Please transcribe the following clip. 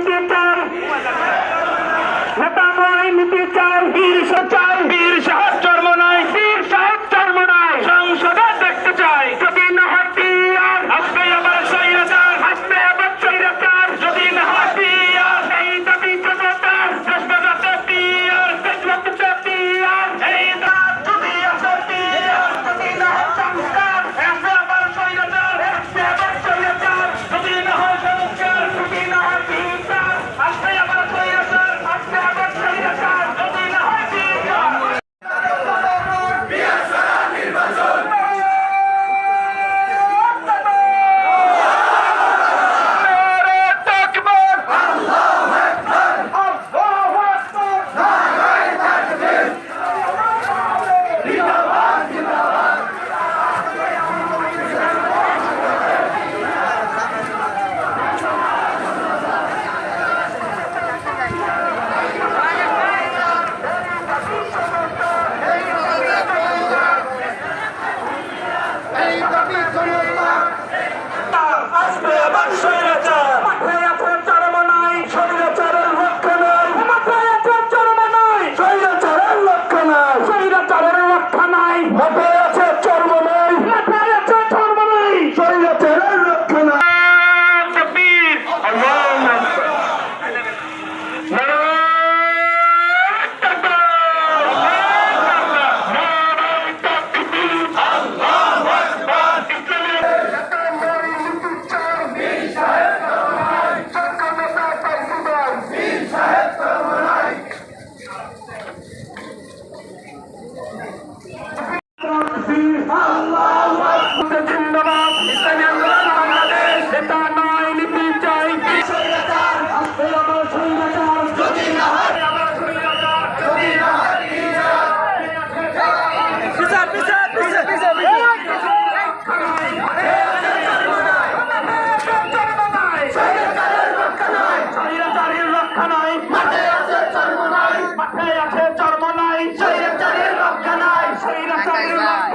নিতে চাই নেতা নয় নিতে চাই বীর চাই back.